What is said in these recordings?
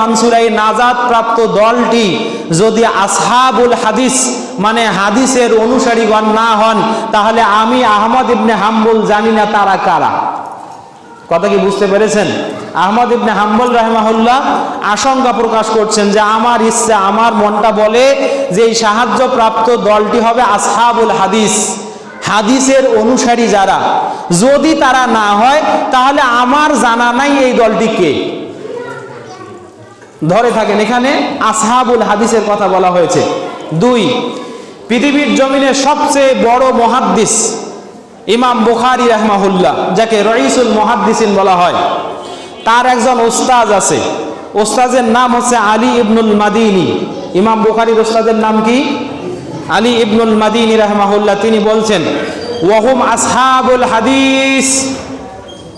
মানসুরা এই নাজাদ প্রাপ্ত দলটি যদি আসহাবুল হাদিস মানে হাদিসের অনুসারীগণ না হন, তাহলে আমি আহমদ ইবনে হাম্বুল জানি না তারা কারা। কথা কি বুঝতে পেরেছেন? আহমদ ইবনে হাম্বল রাহমাহুল্লাহ আশঙ্কা প্রকাশ করছেন যে আমার ইচ্ছা, আমার মনটা বলে যে এই সাহায্যপ্রাপ্ত দলটি হবে আসহাবুল হাদিস। হাদিসের অনুসারী যারা, যদি তারা না হয়, তাহলে আমার জানা নাই এই দলটি কে। ধরে থাকেন, এখানে আসহাবুল হাদিসের কথা বলা হয়েছে। দুই, পৃথিবীর জমিনের সবচেয়ে বড় মহাদ্দিস ইমাম বুখারি রহমাহুল্লাহ, যাকে রইসুল মহাদ্দিসিন বলা হয়। তার একজন ওস্তাজ আছে। ওস্তাজের নাম হচ্ছে আলী ইবনুল মাদিনী। ইমাম বুখারির ওস্তাদের নাম কি? আলী ইবনুল মাদিনী রহমাহুল্লাহ। তিনি বলছেন ওয়াহুম আসহাবুল হাদিস।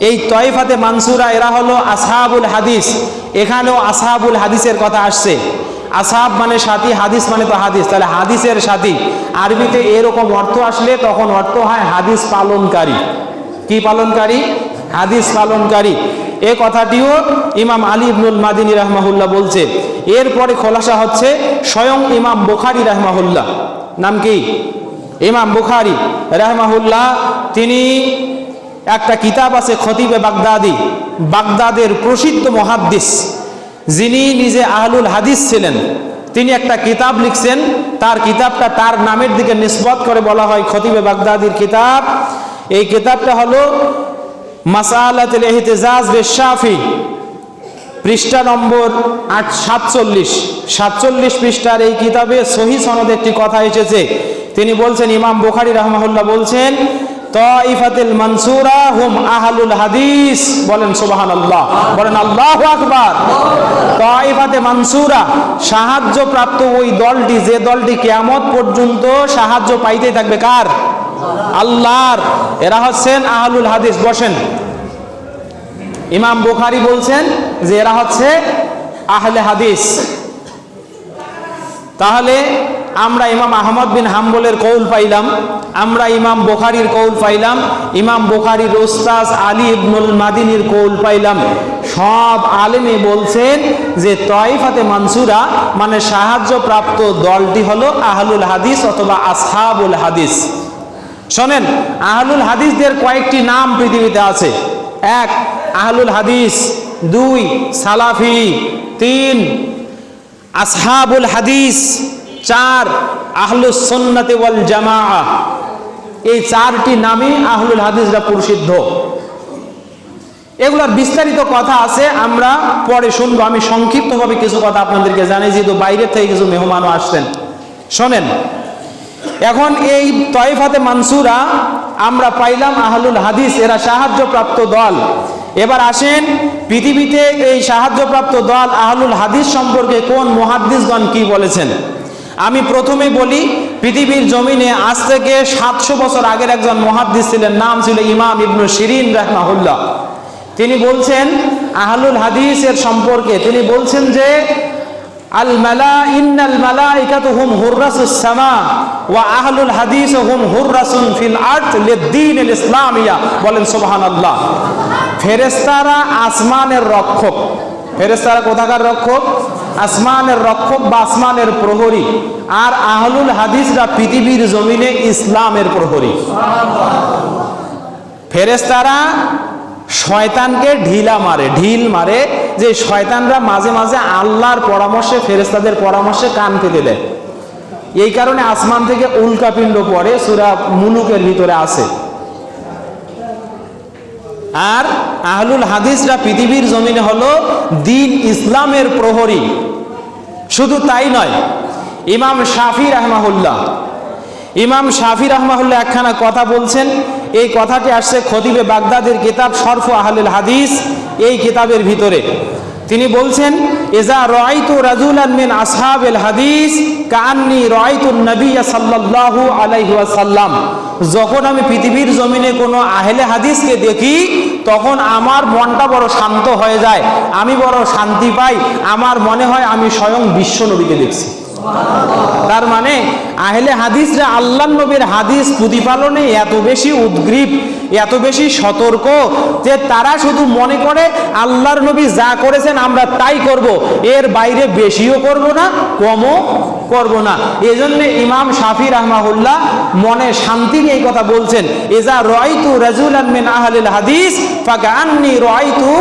এই তয়ফাতে মানসুরা, এরা হলো আসহাবুল হাদিস। এখানেও আসহাবুল হাদিসের কথা আসছে। আসহাব মানে সাথী, হাদিস মানে তো হাদিস। তাহলে হাদিসের সাথী। আরবিতে এরকম অর্থ আসলে তখন অর্থ হয় হাদিস পালনকারী। কি পালনকারী? হাদিস পালনকারী। এ কথাটিও ইমাম আলী ইবনুল মাদিনী রহমাহুল্লাহ বলছে। এরপরে খোলাসা হচ্ছে স্বয়ং ইমাম বুখারি রহমাহুল্লাহ। নাম কি? ইমাম বুখারি রহমাহুল্লাহ, তিনি একটা কিতাব আছে খতিবে বাগদাদি, বাগদাদের প্রসিদ্ধ মহাদ্দিস। যিনি নিজে আহলুল হাদিস ছিলেন। তিনি একটা কিতাব লিখছেন। তার কিতাবটা তার নামের দিকে নিসবত করে বলা হয় খতিবে বাগদাদির কিতাব। এই কিতাবটা হলো মাসালাতুল ইহতিজাজ বিশাফি পৃষ্ঠা নম্বর আট, সাতচল্লিশ। সাতচল্লিশ পৃষ্ঠার এই কিতাবে সহি সনদ একটি কথা এসেছে। তিনি বলছেন, ইমাম বুখারি রহমাহুল্লাহ বলছেন তইফাতিল মানসুরা হুম আহলুল হাদিস। বলেন সুবাহান আল্লাহ বলেন আল্লাহ আকবার। তইফাতে মানসুরা সাহায্য প্রাপ্ত ওই দলটি, যে দলটি কেয়ামত পর্যন্ত সাহায্য পাইতে থাকবে কার? আল্লাহর। এরা হচ্ছেন আহলুল হাদিস। বসেন। ইমাম বুখারি বলছেন যে এরা হচ্ছে আহলে হাদিস। তাহলে আমরা ইমাম আহমদ বিন হাম্বলের কৌল পাইলাম, আমরা ইমাম বুখারির কৌল পাইলাম, ইমাম বুখারির ওস্তাজ আলী ইবনুল মাদিনীর কৌল পাইলাম। সব আলেমে বলছেন যে তয়ফাতে মানসুরা মানে সাহায্যপ্রাপ্ত দলটি হলো আহলুল হাদিস অথবা আসহাবুল হাদিস। শোনেন, আহলুল হাদিসদের কয়েকটি নাম পৃথিবীতে আছে। এক, আহলুল হাদিস, দুই, সালাফি, তিন, আসহাবুল হাদিস চার আহলুস সুন্নাতি ওয়াল জামা এই চারটি নামে আহলুল হাদিসরা প্রসিদ্ধ। এগুলোর বিস্তারিত কথা আছে, আমরা পরে শুনব। আমি সংক্ষিপ্তভাবে কিছু কথা আপনাদেরকে জানাই, যেহেতু বাইরের থেকে কিছু মেহমানও আসছেন। শোনেন, এখন এই তয়ফাতে মানসুরা আমরা পাইলাম আহলুল হাদিস, এরা সাহায্যপ্রাপ্ত দল। এবার আসেন, পৃথিবীতে এই সাহায্যপ্রাপ্ত দল আহলুল হাদিস সম্পর্কে কোন মুহাদ্দিসগণ কি বলেছেন? আমি প্রথমে বলি, পৃথিবীর জমিনে আজ থেকে সাতশো বছর আগের একজন মহাদ্দিস ছিলেন, নাম ছিল ইমাম ইবনু শিরিন রাহমাহুল্লাহ। তিনি বলছেন, আহলুল হাদিসের সম্পর্কে তিনি বলছেন যে, আল মালা, ইন্নাল মালাইকাতু হুম হুররাসুস সামা, ওয়া আহলুল হাদিস হুম হুররাসুন ফিল আরদ লিদ্দিন আল ইসলামিয়া। বলেন সুবহানাল্লাহ। ফেরেশতারা আসমানের রক্ষক। ফেরেশতারা কোথাকার রক্ষক? আসমানের রক্ষক বা আসমানের প্রহরী। আর আহলুল হাদিসরা পৃথিবীর জমিনে ইসলামের প্রহরী। ফেরেশতারা শয়তানকে ঢিলা মারে, ঢিল মারে, যে শয়তানরা মাঝে মাঝে আল্লাহর পরামর্শে ফেরেস্তাদের পরামর্শে কান পেতে দেয়। এই কারণে আসমান থেকে উল্কাপিণ্ড পড়ে, সুরা মুলুকের ভিতরে আছে। আর আহলুল হাদিসরা পৃথিবীর জমিনে হলো দিন ইসলামের প্রহরী। শুধু তাই নয়, ইমাম শাফি রহমাহুল্লাহ, ইমাম শাফি রহমাহুল্লাহ একখানা কথা বলছেন, এই কথাটি আসছে খতিবে বাগদাদের কিতাব শরফ আহলুল হাদিস, এই কিতাবের ভিতরে। তিনি বলছেন এজা রয়তু রাজুলান মিন আসহাবিল হাদিস কান্নি রাইতু নবী সাল্লাল্লাহু আলাইহি ওয়াসাল্লাম। যখন আমি পৃথিবীর জমিনে কোনো আহলে হাদিসকে দেখি, তখন আমার মনটা বড় শান্ত হয়ে যায়। আমি বড় শান্তি পাই। আমার মনে হয় আমি স্বয়ং বিশ্ব নবীকে দেখছি। তার মানে আহলে হাদিসরা আল্লাহ নবীর হাদিস প্রতিপালনে এত বেশি উদ্গ্রীব, এত বেশি সতর্ক যে তারা শুধু মনে করে আল্লাহর নবী যা করেছেন আমরা তাই করব, এর বাইরে বেশিও করব না, কমও করব না। এজন্য ইমাম শাফি রহমাহুল্লাহ মনে শান্তি নিয়ে এই কথা বলছেন এজা রয়তু রাজুলান মিন আহলিল হাদিস ফাকান্নি রয়তু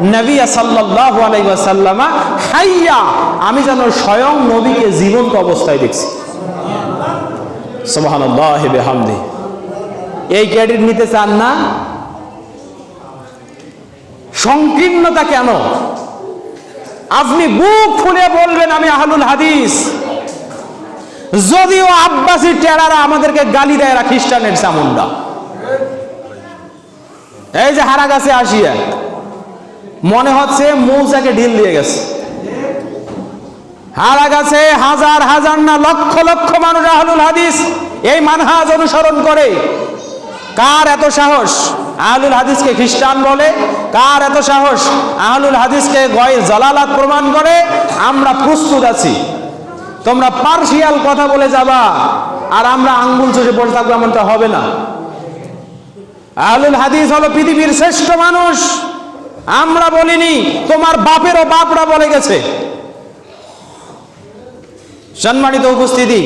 নবিয়া সাল্লাল্লাহু আলাইহি ওয়াসাল্লামা হাইয়া, আমি যেন স্বয়ং নবীকে জীবন্ত অবস্থায় দেখছি। এই ক্রেডিট নিতে চান না? সংকীর্ণতা কেন? আপনি বুক ফুলে বলবেন, আমি আহলুল হাদিস। যদিও আব্বাসী টেরারা আমাদেরকে গালি দেয় খ্রিস্টানের চামুন্ডা এই যে হারা গাছে আসিয়া। মনে হচ্ছে মৌচাকে ঢিল দিয়ে গেছে। হারা গাছে হাজার হাজার না লক্ষ লক্ষ মানুষ আহলুল হাদিস এই মানহাজ অনুসরণ করে। কার এত সাহস আহলুল হাদিসকে খ্রিস্টান বলে? কার এত সাহস আহলুল হাদিসকে গয়ে জলালাত প্রমাণ করে? আমরা প্রস্তুত আছি। তোমরা পার্সিয়াল কথা বলে যাবা আর আমরা আঙ্গুল চষে বসে থাকব এমনটা হবে না। আহলুল হাদিস হলো পৃথিবীর শ্রেষ্ঠ মানুষ। আমরা বলিনি, তোমার বাপেরও বাপরা বলে গেছে। সম্মানিত উপস্থিতি,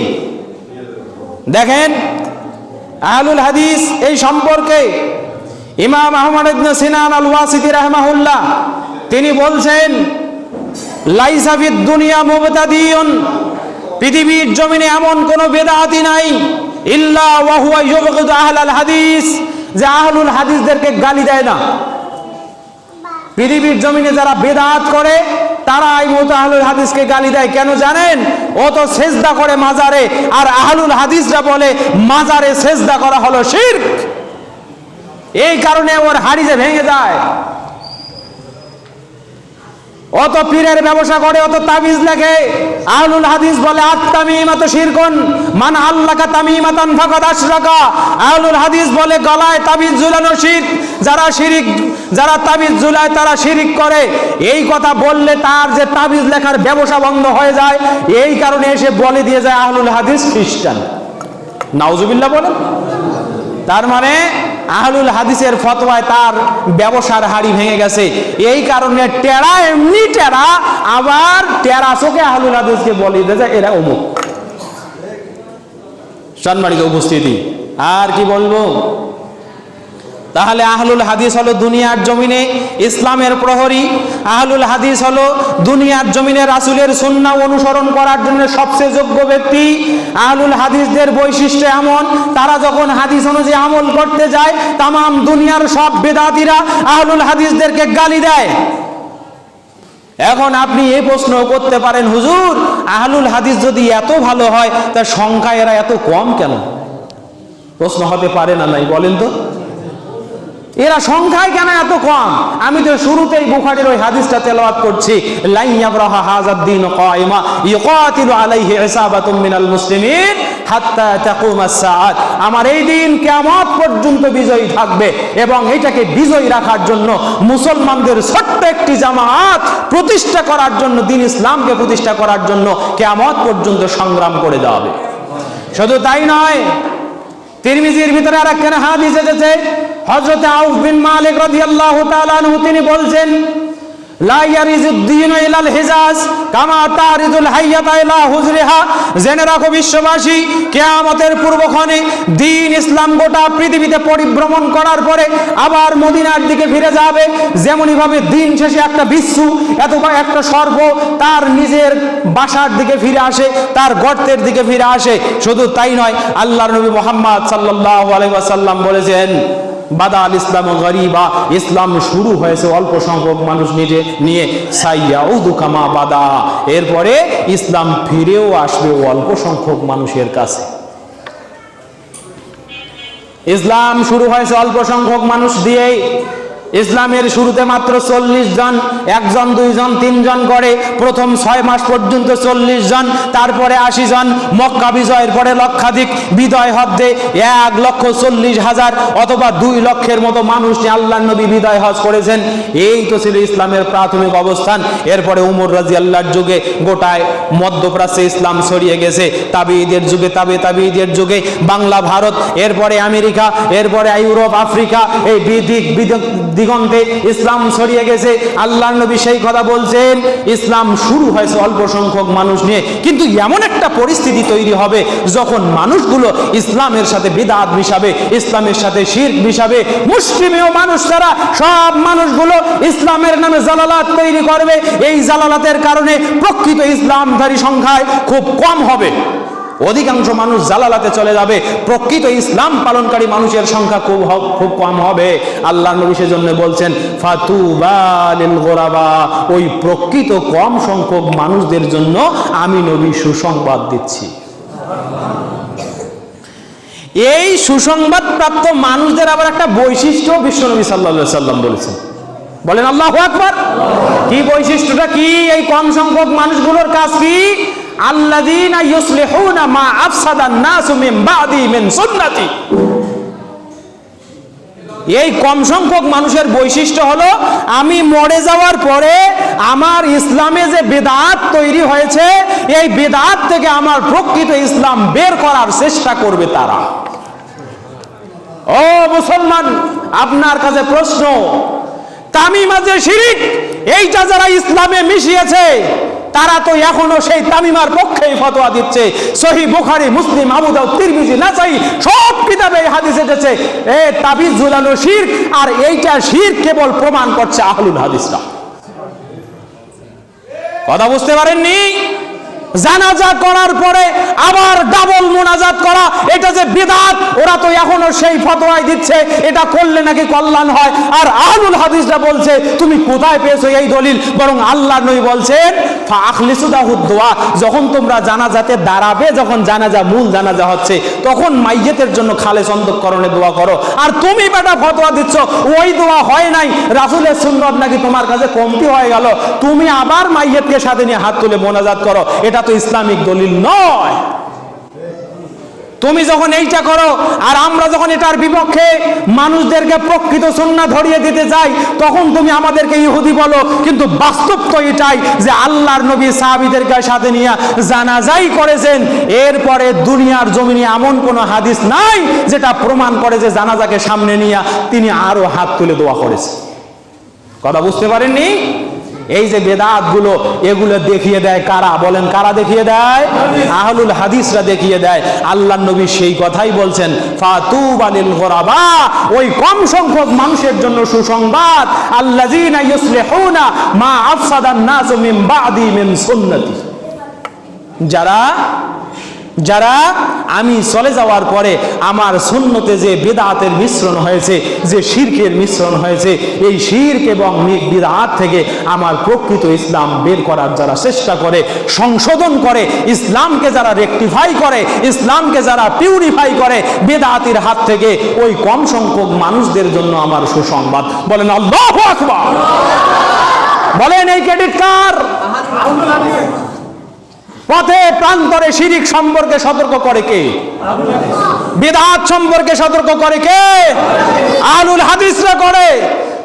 দেখেন, আহলুল হাদিস এই সম্পর্কে ইমাম আহমদ ইবনে সিনান আল ওয়াসিতি রাহমাহুল্লাহ, তিনি বলছেন লাইসাফিদ দুনিয়া মুবতাদিয়ুন পৃথিবীর জমিনে এমন কোন বেদাতি নাই, ইল্লা ওয়া হুয়া ইউবগিদু আহলাল হাদিস, যে আহলুল হাদিসদেরকে গালি দেয় না। পৃথিবীর জমিনে যারা বেদাত করে তারা এই মতো আহলুল হাদিসকে গালি দেয়। কেন জানেন? ও তো সেজদা করে মাজারে, আর আহলুল হাদিসরা বলে, মাজারে সেজদা করা হলো শির এই কারণে ওর হাড়ি যে ভেঙে যায়। অত পীরের ব্যবসা করে, অত তাবিজ লেখে। আহলুল হাদিস বলে আত্মামিমাত শিরকুন, মান আল্লাকা তামিমাতান ফাকাদ আশরাকা। আহলুল হাদিস বলে, গলায় তাবিজ ঝুলানো শিরক যারা শিরিক, যারা তাবিজ ঝুলায় তারা শিরিক করে। এই কথা বললে তার যে তাবিজ লেখার ব্যবসা বন্ধ হয়ে যায়। এই কারণে এসে বলে দিয়ে যায় আহলুল হাদিস খ্রিস্টান। নাউজুবিল্লাহ বলেন। তার মানে আহলুল হাদিসের ফতোয়ায় তার ব্যবসার হাড়ি ভেঙে গেছে। এই কারণে টেরা, এমনি টেরা, আবার টেরা চোখে আহলুল হাদিসকে বলি যে এরা অমুক। সম্মানিত উপস্থিতি, আর কি বলব? তাহলে আহলুল হাদিস হলো দুনিয়ার জমিনে ইসলামের প্রহরী। আহলুল হাদিস হলো দুনিয়ার জমিনে রাসুলের সুন্নাহ অনুসরণ করার জন্য সবচেয়ে যোগ্য ব্যক্তি। আহলুল হাদিসদের বৈশিষ্ট্য এমন, তারা যখন হাদিস অনুযায়ী আমল করতে যায়, তামাম দুনিয়ার সব বেদাতিরা আহলুল হাদিসদেরকে গালি দেয়। এখন আপনি এই প্রশ্ন করতে পারেন, হুজুর, আহলুল হাদিস যদি এত ভালো হয়, তার সংখ্যা এরা এত কম কেন? প্রশ্ন হতে পারে না নাই, বলেন তো। এরা সংখ্যায় কেন এত কম? আমি তো শুরুতেই বুখারীর ওই হাদিসটা তেলাওয়াত করছি লাই ইয়াবরাহা হাযাদ-দীন কায়মা ইউকাতিলু আলাইহি ইসাবাতুম মিনাল মুসলিমিন হাত্তা তাকুমাস সাআত। আমার এই দিন কিয়ামত পর্যন্ত বিজয়ী থাকবে এবং এটাকে বিজয়ী রাখার জন্য মুসলমানদের ছোট্ট একটি জামাত প্রতিষ্ঠা করার জন্য, দিন ইসলামকে প্রতিষ্ঠা করার জন্য কিয়ামত পর্যন্ত সংগ্রাম করে দেওয়া হবে। শুধু তাই নয় তিরমিজির ভিতরে আর একখানে হাদিস এসেছে। হযরত আউফ বিন মালিক রাদিয়াল্লাহু তাআলা আনহু, তিনি বলছেন জেনে রাখো বিশ্ববাসী, কিয়ামতের পূর্বক্ষণে দিন ইসলাম গোটা পৃথিবীতে পরিভ্রমণ করার পরে আবার মদিনার দিকে ফিরে যাবে। যেমনই ভাবে দিন শেষে একটা বিচ্ছু এত একটা সর্প, তার নিজের বাসার দিকে ফিরে আসে, তার গর্তের দিকে ফিরে আসে। শুধু তাই নয়, আল্লাহর নবী মোহাম্মদ সাল্লাল্লাহু আলাইহি ওয়াসাল্লাম বলেছেন বাদা আল ইসলাম গরিবা, ইসলাম শুরু হয়েছে অল্প সংখ্যক মানুষ নিজে নিয়ে। সাইয়া ও দুকামা বাদা। এরপরে ইসলাম ফিরেও আসবে অল্প সংখ্যক মানুষের কাছে। ইসলাম শুরু হয়েছে অল্প সংখ্যক মানুষ দিয়েই। ইসলামের শুরুতে মাত্র চল্লিশ জন, একজন, দুইজন, তিনজন করে, প্রথম ছয় মাস পর্যন্ত চল্লিশ জন, তারপরে আশি জন, মক্কা বিজয়ের পরে লক্ষাধিক বিদয় হদ্দে এক লক্ষ চল্লিশ হাজার অথবা দুই লক্ষের মতো মানুষ আল্লাহ নবী বিদয় হজ করেছেন। এই তো ছিল ইসলামের প্রাথমিক অবস্থান। এরপরে উমর রাজি আল্লাহর যুগে গোটায় মধ্যপ্রাচ্যে ইসলাম ছড়িয়ে গেছে। তাবিদের যুগে, তাবে তাবিদের যুগে, বাংলা, ভারত, এরপরে আমেরিকা, এরপরে ইউরোপ, আফ্রিকা, এই বিদিক বিদিক দিগন্তে ইসলাম ছড়িয়ে গেছে। আল্লাহ নবী সেই কথা বলছেন, ইসলাম শুরু হয়েছে অল্প সংখ্যক মানুষ নিয়ে। কিন্তু এমন একটা পরিস্থিতি তৈরি হবে যখন মানুষগুলো ইসলামের সাথে বিদাত মিশাবে, ইসলামের সাথে শির মিশাবে, মুসলিমেও মানুষ ছাড়া সব মানুষগুলো ইসলামের নামে জালালাত তৈরি করবে। এই জালালাতের কারণে প্রকৃত ইসলামধারী সংখ্যায় খুব কম হবে। অধিকাংশ মানুষ জালালাতে চলে যাবে। প্রকৃত ইসলাম পালনকারী মানুষের সংখ্যা খুব খুব কম হবে। আল্লাহ নবী সেজন্য বলছেন ফাতুবালিল গোরাবা। ওই প্রকৃত কম সংখ্যক মানুষদের জন্য আমি নবী সুসংবাদ দিচ্ছি। এই সুসংবাদ প্রাপ্ত মানুষদের আবার একটা বৈশিষ্ট্য বিশ্বনবী সাল্লা সাল্লাম বলেছেন। বলেন, আল্লাহ কি বৈশিষ্ট্যটা কি? এই কম সংখ্যক মানুষগুলোর কাজ কি? আল্লাযীনা ইউসলিহুনা মা আফসাদান নাসু মিন বাদি মিন সুন্নতি। এই কম সংখ্যক মানুষের বৈশিষ্ট্য হলো, আমি মরে যাওয়ার পরে আমার ইসলামে যে বেদাত তৈরি হয়েছে, এই বেদাত থেকে আমার প্রকৃত ইসলাম বের করার চেষ্টা করবে তারা। ও মুসলমান, আপনার কাছে প্রশ্ন তামিমাজে শিরিক, এইটা যারা ইসলামে মিশিয়েছে তারা তো এখনও সেই তামিমার পক্ষেই ফতোয়া দিচ্ছে। সহি বুখারি, মুসলিম আবুদাউ তিরমিজি, নাসাই, সব কিতাবে এই হাদিস এসেছে। এ তাবিজ ঝুলানো শির, আর এইটা শির কেবল প্রমাণ করছে আহলুল হাদিসরা। কথা বুঝতে পারেননি? জানাজা করার পরে আবার ডাবল মোনাজাত করা, এটা যে বিদাত, ওরা তো এখনও সেই ফতোয়াই দিচ্ছে, এটা করলে নাকি কল্যাণ হয়। আর আহলুল হাদিসরা বলছে, তুমি কোথায় পেয়েছ এই দলিল? বরং আল্লাহ নবী বলছেন দোয়া। যখন তোমরা জানাজাতে দাঁড়াবে, যখন জানাজা, মূল জানাজা হচ্ছে, তখন মাইয়েতের জন্য খালে সন্তকরণে দোয়া করো। আর তুমি বেটা ফতোয়া দিচ্ছ, ওই দোয়া হয় নাই। রাসুলের সুন্দর নাকি তোমার কাছে কমতি হয়ে গেল। তুমি আবার মাইয়েতকে সাথে নিয়ে হাত তুলে মোনাজাত করো। এটা তো ইসলামিক দলিল নয়। তুমি যখন এইটা করো, আর আমরা যখন এটার বিপক্ষে মানুষদেরকে প্রকৃত সন্না ধরিয়ে দিতে যাই, তখন তুমি আমাদেরকে ইহুদি বলো। কিন্তু বাস্তব তো এটাই যে আল্লাহর নবী সাহাবিদেরকে সাথে নিয়ে জানাজাই করেছেন। এরপরে দুনিয়ার জমিনে এমন কোনো হাদিস নাই যেটা প্রমাণ করে যে জানাজাকে সামনে নিয়ে তিনি আরও হাত তুলে দোয়া করেছেন কথা বুঝতে পারেননি? এই যে বেদাতগুলো এগুলো দেখিয়ে দেয় কারা? বলেন, কারা দেখিয়ে দেয়? আহলুল হাদিসরা দেখিয়ে দেয়। আল্লাহ নবী সেই কথাই বলছেন ফাতুবালিল গোরাবা ওই কম সংখ্যক মানুষের জন্য সুসংবাদ, আল্লাযীনা ইউসলিহুনা মা আফসাদান নাসু মিন বাদি মিন সুন্নতি যারা যারা আমি চলে যাওয়ার পরে আমার শূন্যতে যে বেদাতের মিশ্রণ হয়েছে, যে শিরকের মিশ্রণ হয়েছে, এই শিরক এবং বিদাত থেকে আমার প্রকৃত ইসলাম বের করার যারা চেষ্টা করে, সংশোধন করে, ইসলামকে যারা রেকটিফাই করে, ইসলামকে যারা পিউরিফাই করে, বেদাতির হাত থেকে ওই কম সংখ্যক মানুষদের জন্য আমার সুসংবাদ। বলেন, আল্লাহ বলেন, এই ক্রেডিট কার পথে প্রান্তরে শিরিক সম্পর্কে সতর্ক করে কে? বিদাত সম্পর্কে সতর্ক করে কে? আলুল হাদিসরা করে।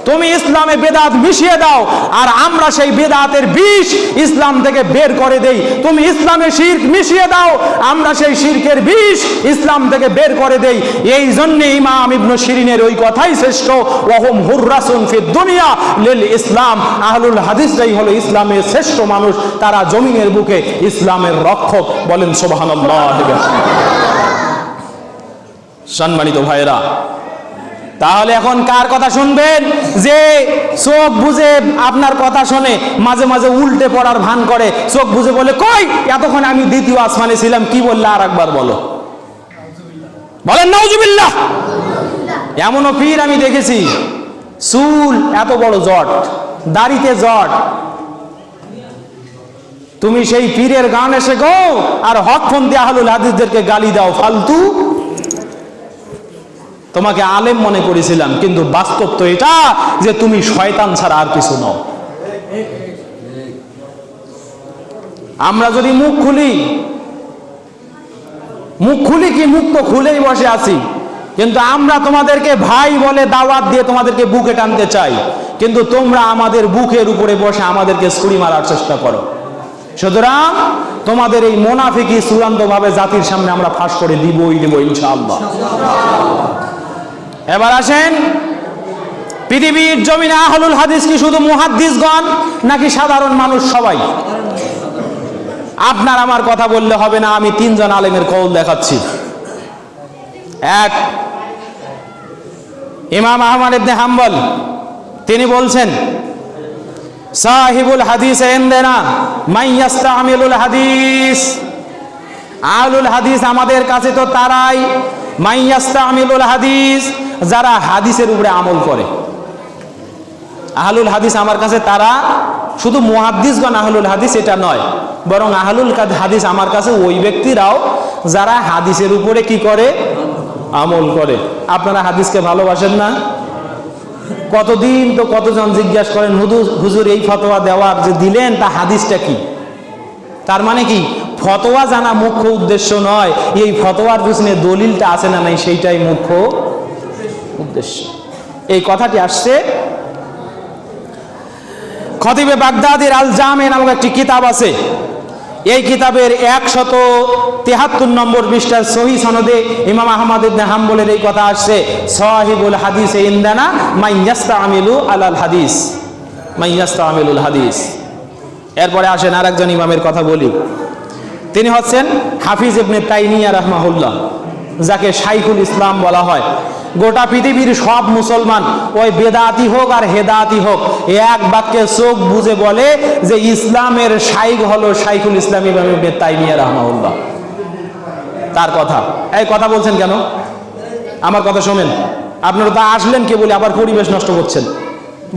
তুমি ইসলামে বেদাত মিশিয়ে দাও, আর আমরা সেই বেদাতের বিষ ইসলাম থেকে বের করে দেই। তুমি ইসলামে শির্ক মিশিয়ে দাও, আমরা সেই শিরকের বিষ ইসলাম থেকে বের করে দেই। এই জন্য ইমাম ইবনু শিরিনের ওই কথাই শ্রেষ্ঠ, ওহম হুররাসুন ফি দুনিয়া লিল ইসলাম। আহলুল হাদিসরাই হলো ইসলামের শ্রেষ্ঠ মানুষ, তারা জমিনের বুকে ইসলামের রক্ষক বলেন, সুবহানাল্লাহ সম্মানিত ভাইরা তাহলে এখন কার কথা শুনবেন? যে চোখ বুঝে আপনার কথা শুনে, মাঝে মাঝে উল্টে পড়ার ভান করে, চোখ বুঝে বলে, কই, এতক্ষণ আমি দ্বিতীয় আসমানে ছিলাম, কি বললে আর একবার বলো? বলেন, নাউজুবিল্লাহ। এমনও পীর আমি দেখেছি, চুল এত বড় জট, দাড়িতে জট। তুমি সেই পীরের গান এসে গো, আর হক ফোন দিয়ে আহলুল হাদিসদেরকে গালি দাও, ফালতু তোমাকে আলেম মনে করেছিলাম, কিন্তু বাস্তব তো এটা যে তুমি শয়তান ছাড়া আর কিছু নও। আমরা যদি মুখ খুলি মুখ খুলি কি মুখ তো খুলেই বসে আছি, কিন্তু আমরা তোমাদেরকে ভাই বলে দাওয়াত দিয়ে তোমাদেরকে বুকে টানতে চাই, কিন্তু তোমরা আমাদের বুকের উপরে বসে আমাদেরকে ছুরি মারার চেষ্টা করো। সুতরাং তোমাদের এই মোনাফিকি চূড়ান্তভাবে জাতির সামনে আমরা ফাঁস করে দিবই, দেব ইনশাআল্লাহ। এবার আসেন। পৃথিবীর জমিনে আহলুল হাদিস কি শুধু মুহাদ্দিসগণ নাকি সাধারণ মানুষ সবাই? আপনার আমার কথা বললে হবে না, আমি তিনজন আলেমের কৌল দেখাচ্ছি। এক, ইমাম আহমদ ইবনে হাম্বল, তিনি বলছেন, সাহিবুল হাদিস এন্দেনা মাইয়াস্তামিলুল হাদিস। আহলুল হাদিস আমাদের কাছে তো তারাই মাইয়াস্তামিলুল হাদিস, যারা হাদিসের উপরে আমল করে। আহলুল হাদিস আমার কাছে তারা শুধু মুহাদ্দিসগণ আহলুল হাদিস এটা নয়, বরং আহলুল হাদিস আমার কাছে ওই ব্যক্তিরাও যারা হাদিসের উপরে কি করে? আমল করে। আপনারা হাদিসকে ভালোবাসেন না? কতদিন তো কতজন জিজ্ঞাসা করেন হুজুর এই ফতোয়া দেওয়ার যে দিলেন তা হাদিসটা কি? তার মানে কি? ফতোয়া জানা মুখ্য উদ্দেশ্য নয়। এই ফতোয়ার পিছনে দলিলটা আছে না নাই সেইটাই মুখ্য উদ্দেশ্য। এই কথাটি আসছে। খতিবে বাগদাদের আল জামে নামক একটি কিতাব আছে। এই কিতাবের একশত তেহাত্তর নম্বর পৃষ্ঠার সহি সনদে ইমাম আহমদ ইবনে হাম্বলের এই কথা আসছে। সাহিবুল হাদিস এ ইন্দানা মাইয়াস্তা আমিলু আলাল হাদিস। মাইয়াস্তা আমিলুল হাদিস। এরপরে আসেন আর একজন ইমামের কথা বলি। তিনি হচ্ছেন হাফিজ ইবনে তাইমিয়া রহমাহুল্লাহ, যাকে শাইখুল ইসলাম বলা হয়। গোটা পৃথিবীর সব মুসলমান ওই বেদাতি হোক আর হেদাতি হোক, এক বাক্যে চোখ বুঝে বলে যে ইসলামের শাইখ হলো শাইখুল ইসলাম ইবনে তাইমিয়া রহমাহুল্লাহ। তার কথা। এই কথা বলছেন কেন? আমার কথা শোনেন। আপনারা তা আসলেন কে বলে আবার পরিবেশ নষ্ট করছেন।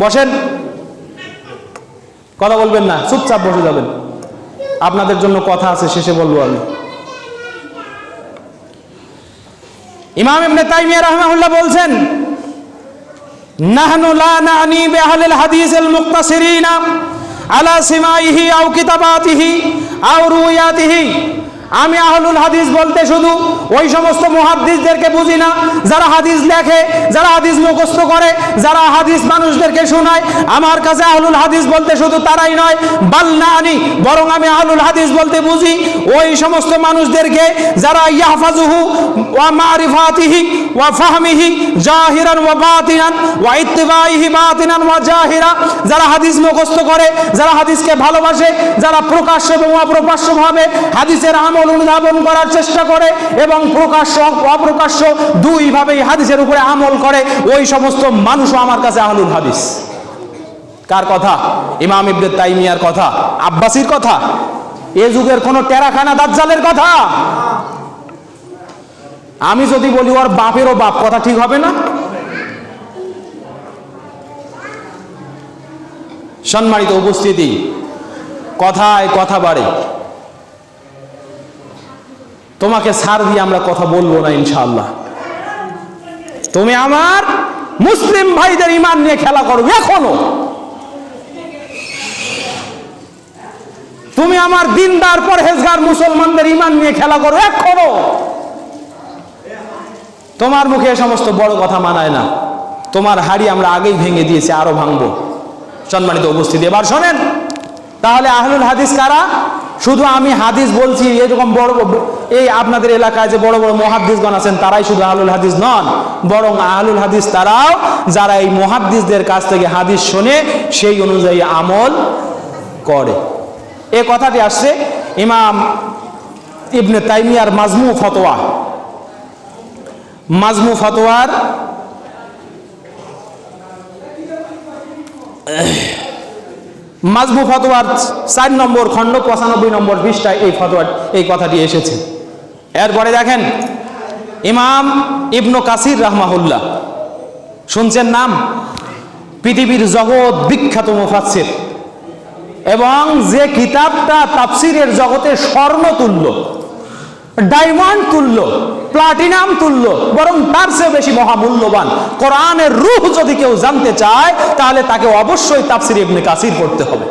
বসেন। কথা বলবেন না, চুপচাপ বসে যাবেন। আপনাদের জন্য কথা আছে, শেষে বলব আমি। ইমাম ইবনে তাইমিয়া রাহমাহুল্লাহ বলছেন, নাহনু লা নানি বিআহলিল হাদিসিল মুক্তাসিরিনা আলা সিমাইহি আও কিতাবাতিহি আও রুয়াতিহি। আমি আহলুল হাদিস বলতে শুধু ওই সমস্ত মুহাদ্দিসদেরকে বুঝি না, যারা হাদিস লেখে, যারা হাদিস মুখস্থ করে, যারা হাদিস মানুষদেরকে শোনায়, আমার কাছে আহলুল হাদিস বলতে শুধু তারাই নয় বাল না আনি, বরং আমি আহলুল হাদিস বলতে বুঝি, ওই সমস্ত মানুষদেরকে যারা ইয়াহফাজুহু ওয়া মারিফাতিহি ওয়া ফাহমিহি জাহিরান ওয়া বাতিনান ওয়া ইত্তিবাইহি বাতিনান ওয়া জাহিরা, যারা হাদিস মুখস্থ করে, যারা হাদিসকে ভালোবাসে, যারা প্রকাশ্য এবং অপ্রকাশ্যভাবে হাদিসের আমল অনুধাবন করার চেষ্টা করে এবং প্রকাশ্য, অপ্রকাশ্য দুইভাবেই হাদিসের উপরে আমল করে। ওই সমস্ত মানুষও আমার কাছে আহলুল হাদিস। কার কথা? ইমাম ইবনে তাইমিয়ার কথা? আব্বাসির কথা? এ যুগের কোন টেরাখানা দাজ্জালের কথা? আমি যদি বলি, ওর বাপেরও বাপ, কথা ঠিক হবে না? সম্মানিত উপস্থিতি, কথায় কথা বাড়ে। তোমাকে সার দিয়ে আমরা কথা বলব না, ইনশাআল্লাহ। তুমি আমার মুসলিম ভাইদের ইমান নিয়ে খেলা করো, এখনও। তুমি আমার দিনদার পরহেজগার মুসলমানদের ইমান নিয়ে খেলা করো, এখনও। তোমার মুখে এ সমস্ত বড় কথা মানায় না। তোমার হাড়ি আমরা আগেই ভেঙে দিয়েছি, আরও ভাঙবো। সম্মানিত উপস্থিতি, এবার শোনেন, তাহলে আহলুল হাদিস কারা? শুধু আমি হাদিস বলছি, এরকম বড় এই আপনাদের এলাকায় যে বড় বড় মহাদ্দিসগণ আছেন, তারাই শুধু আহলুল হাদিস নন, বরং আহলুল হাদিস তারাও যারা এই মহাদ্দিসদের কাছ থেকে হাদিস শোনে সেই অনুযায়ী আমল করে। এ কথাটি আসছে ইমাম ইবনে তাইমিয়ার মাজমু ফতোয়া। মাজমু ফতোয়ার মাজমু ফতোয়ার চার নম্বর খণ্ড, পঁচানব্বই নম্বর পৃষ্ঠায় এই ফতোয়ার এই কথাটি এসেছে। এরপরে দেখেন, ইমাম ইবনু কাসির রাহমাহুল্লাহ, শুনছেন নাম? পৃথিবীর জগৎ বিখ্যাত মুফাসসির। এবং যে কিতাবটা তাফসিরের জগতে স্বর্ণ তুল্য ডায়মন্ড তুল্য, প্লাটিনাম তুল্য, বরং তার চেয়ে বেশি মহামূল্যবান। কোরআনের রূহ যদি কেউ জানতে চায়, তাহলে তাকে অবশ্যই তাফসির ইবনে কাসির পড়তে হবে।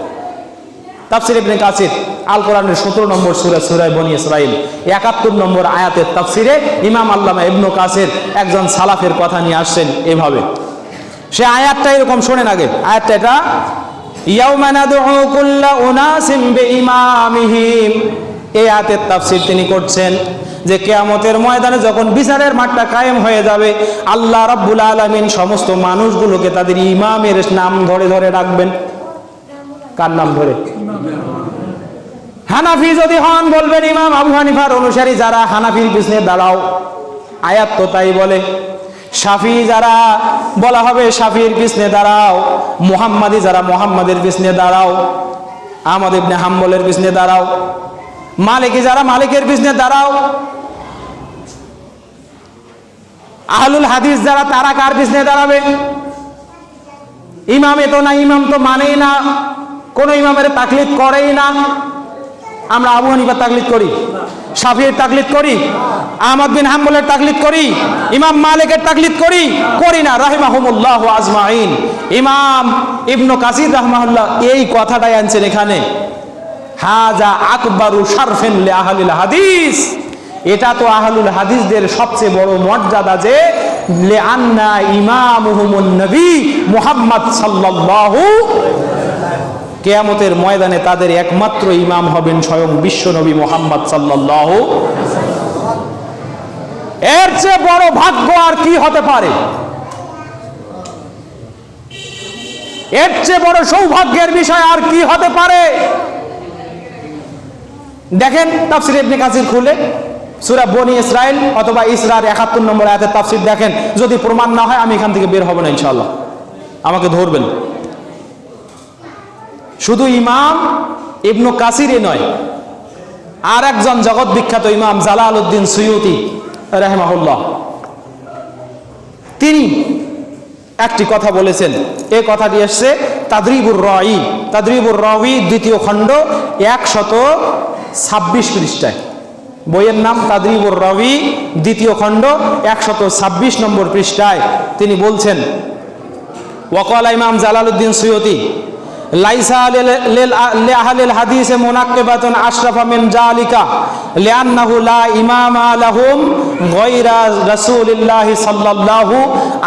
তাফসির ইবনে কাসির আল কোরআনের সতেরো নম্বর সুরা সুরায় বনি ইসরাইল একাত্তর নম্বর আয়াতের তাফসিরে ইমাম আল্লামা ইবনু কাসির একজন সালাফের কথা নিয়ে আসছেন এভাবে। সে আয়াতটা এরকম, শোনেন আগে। আয়াতটা এটা, ইয়াউমা নাদউ কুল্লা উনাসিম বিইমামিহিম। এই আয়াতের তাফসির তিনি করছেন যে কেয়ামতের ময়দানে যখন বিচারের মাঠটা কায়েম হয়ে যাবে, আল্লাহ রাব্বুল আলামিন সমস্ত মানুষগুলোকে তাদের ইমামের নাম ধরে ধরে ডাকবেন। কার নাম ধরে? হানাফি যদি হন, বলবেন ইমাম আবু হানিফার অনুসারী যারা হানাফির পিছনে দাঁড়াও। আয়াত তো তাই বলে সাফি যারা, বলা হবে সাফির পিছনে দাঁড়াও, মুহাম্মাদি যারা মুহাম্মাদের পিছনে দাঁড়াও, আহমদ ইবনে হাম্বলের পিছনে দাঁড়াও। মালিকি যারা মালিকের পিছনে দাঁড়াও। আহলুল হাদিস যারা তারা কার পিছনে দাঁড়াবে? ইমামে তো না, ইমাম তো মানেই না। কোন ইমামের তাকলিদ করেই না। আমরা আবু হানিফার তাকলিদ করি শাফির তাকলিদ করি, আহমদ বিন হাম্বলের তাকলিদ করি, ইমাম মালিকের তাকলিদ করি করি না। রাহিমাহুমুল্লাহ আজমাইন ইমাম ইবনু কাসির রাহমাহুল্লাহ এই কথাটাই আনছেন এখানে। হাজা আকবরু শারফেন লে আহলিল হাদিস। এটা তো আহলুল হাদিসদের সবচেয়ে বড় মর্যাদা যে, লে আন্না ইমামুহুমুন নবী মুহাম্মদ সাল্লাল্লাহু কেয়ামতের ময়দানে তাদের একমাত্র ইমাম হবেন স্বয়ং বিশ্বনবী মোহাম্মদ সাল্লাল্লাহু। এর চেয়ে বড় ভাগ্য আর কি হতে পারে? এর চেয়ে বড় সৌভাগ্যের বিষয় আর কি হতে পারে? দেখেন তাফসির ইবনে কাসির খুলে সুরা বনি ইসরাইল অথবা ইসরার একাত্তর নম্বর আয়াতের তাফসির দেখেন। যদি প্রমাণ না হয়, আমি এখান থেকে বের হব না ইনশাআল্লাহ। আমাকে ধরবেন। শুধু ইমাম ইবনু কাসিরে নয় আর একজন জগৎ বিখ্যাত ইমাম জালাল উদ্দিন সুয়ুতি, রেহমাহুল্লাহ। তিনি একটি কথা বলেছেন। এই কথাটি এসছে, তাদরিবুর রই তাদরিবুর রবি দ্বিতীয় খণ্ড, একশত ছাব্বিশ পৃষ্ঠায়। বইয়ের নাম তাদরিবুর রবি দ্বিতীয় খণ্ড একশত ছাব্বিশ নম্বর পৃষ্ঠায়। তিনি বলছেন ওয়াকাল ইমাম জালালউদ্দিন সুয়তি লাইসা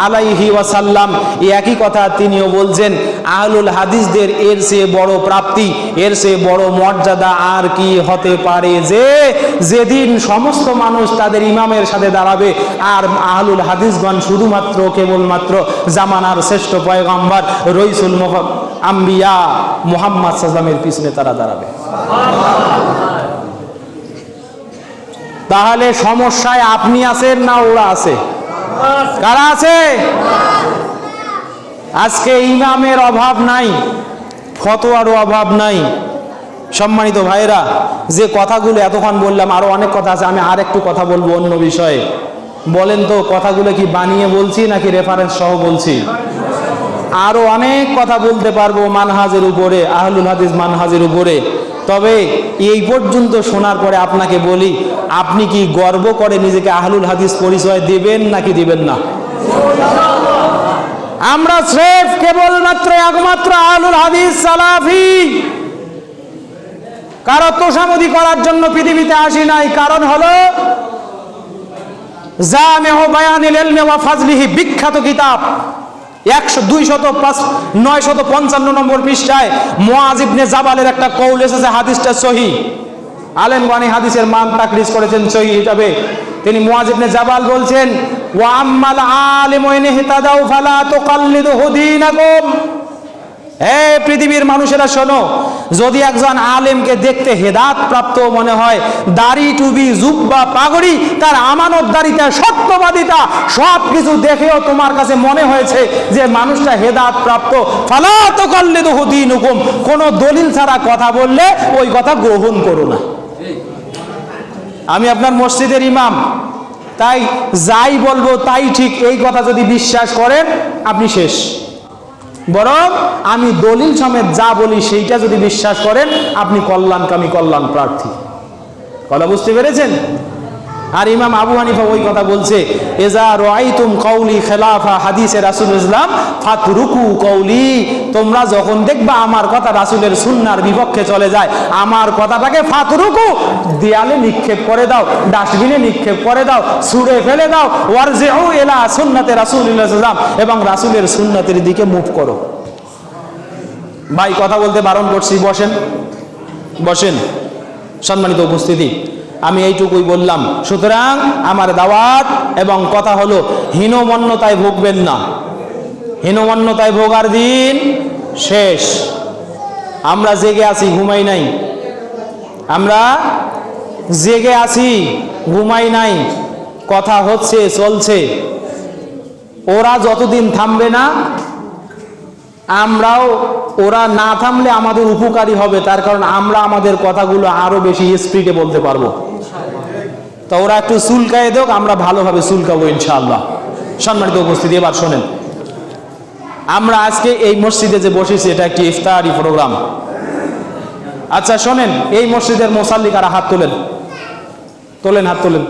আলাইহি ওয়াসাল্লাম। একই কথা তিনিও বলছেন, আহলুল হাদিসদের এর বড় প্রাপ্তি, এর বড় মর্যাদা আর কি হতে পারে যে, যেদিন সমস্ত মানুষ তাদের ইমামের সাথে দাঁড়াবে, আর আহলুল হাদিসগণ শুধুমাত্র কেবলমাত্র জামানার শ্রেষ্ঠ পয়গম্বর রইসুল মুহাম্মদ আম্বিয়া মুহাম্মদ সাল্লামের পিছনে তারা দাঁড়াবে। তাহলে সমস্যায় আপনি আছেন না ওরা আছে? কারা আছে? আজকে ইমামের অভাব নাই, ফতোয়ারও অভাব নাই। সম্মানিত ভাইরা যে কথাগুলো এতক্ষণ বললাম, আরও অনেক কথা আছে, আমি আর একটু কথা বলব অন্য বিষয়ে। বলেন তো, কথাগুলো কি বানিয়ে বলছি নাকি রেফারেন্স সহ বলছি? আরও অনেক কথা বলতে পারব মানহাজের উপরে, আহলুল হাদিস মানহাজের উপরে। তবে এই পর্যন্ত শোনার পরে আপনাকে বলি, আপনি কি গর্ব করে নিজেকে আহলুল হাদিস পরিচয় দেবেন নাকি দিবেন না? আমরা স্রেফ কেবলমাত্র একমাত্র আহলুল হাদিস সালাফি। কারও তোষামদি করার জন্য পৃথিবীতে আসি নাই, কারণ হলো জামেহ বায়ানিল ইলমি ওয়া ফাজলিহি বিখ্যাত কিতাব। একশো দুই শত পাঁচ, নয় শত পঞ্চান্ন নম্বর পৃষ্ঠায় মোয়াজিবনে জাবালের একটা কৌল এসেছে, হাদিসটা সহি। আলেম বানি হাদিসের মান তাকরিজ করেছেন, সহি হিসাবে। তিনি মোয়াজিবনে জাবাল বলছেন ওয়াম্মাল আলিমইনে আলিম ওয়া ইনহিতাদাউ ফালা তুকাল্লিদু পৃথিবীর মানুষেরা শোনো, যদি একজন আলেমকে দেখতে হেদাত প্রাপ্ত মনে হয়, দাড়ি টুবি জুব্বা, পাগড়ি, তার আমানতদারিতা, সত্যবাদিতা সব কিছু দেখেও তোমার কাছে মনে হয়েছে যে মানুষটা হেদাত প্রাপ্ত ফালাত করলে তো হুদিন হুকুম কোনো দলিল ছাড়া কথা বললে ওই কথা গ্রহণ করো না। আমি আপনার মসজিদের ইমাম, তাই যাই বলব তাই ঠিক, এই কথা যদি বিশ্বাস করেন, আপনি শেষ। বরং আমি দলিল সমেত যা বলি সেইটা যদি বিশ্বাস করেন, আপনি কল্যাণকামী কল্যাণ প্রার্থী। কথা বুঝতে পেরেছেন? আর ইমাম আবু হানিফা ওই কথা বলছে, এজা রাইতুম কৌলি খেলাফা হাদিসে রাসুল ইসলাম, ফাতরুকু কৌলি তোমরা যখন দেখবা আমার কথা রাসুলের সুন্নার বিপক্ষে চলে যায়, আমার কথাটাকে ফাতরুকু, দেয়ালে নিক্ষেপ করে দাও, ডাস্টবিনে নিক্ষেপ করে দাও, ছুঁড়ে ফেলে দাও, ওয়ারজেউ এলা সুন্নাতে রাসুল সাল্লাম এবং রাসুলের সুন্নাতের দিকে মুভ করো। ভাই, কথা বলতে বারণ করছি, বসেন। বসেন। সম্মানিত উপস্থিতি। আমি এইটুকুই বললাম। সুতরাং আমার দাওয়াত এবং কথা হলো, হীনমন্যতায় ভুগবেন না। হীনমন্যতায় ভোগার দিন শেষ। আমরা জেগে আছি, ঘুমাই নাই। আমরা জেগে আছি, ঘুমাই নাই। কথা হচ্ছে, চলছে। ওরা যতদিন থামবে না, আমরাও, ওরা না থামলে আমাদের উপকারী হবে। তার কারণ আমরা আমাদের কথাগুলো আরও বেশি স্পিডে বলতে পারব। তো ওরা একটু চুলকায় দেখ আমরা ভালোভাবে চুলকাবো ইনশাআল্লাহ। সম্মানিত উপস্থিতি, এবার শোনেন। আমরা আজকে এই মসজিদে যে বসেছি, এটা একটি ইফতারি প্রোগ্রাম। আচ্ছা শোনেন, এই মসজিদের মোসাল্লি কারা হাত তোলেন। তোলেন, হাত তোলেন।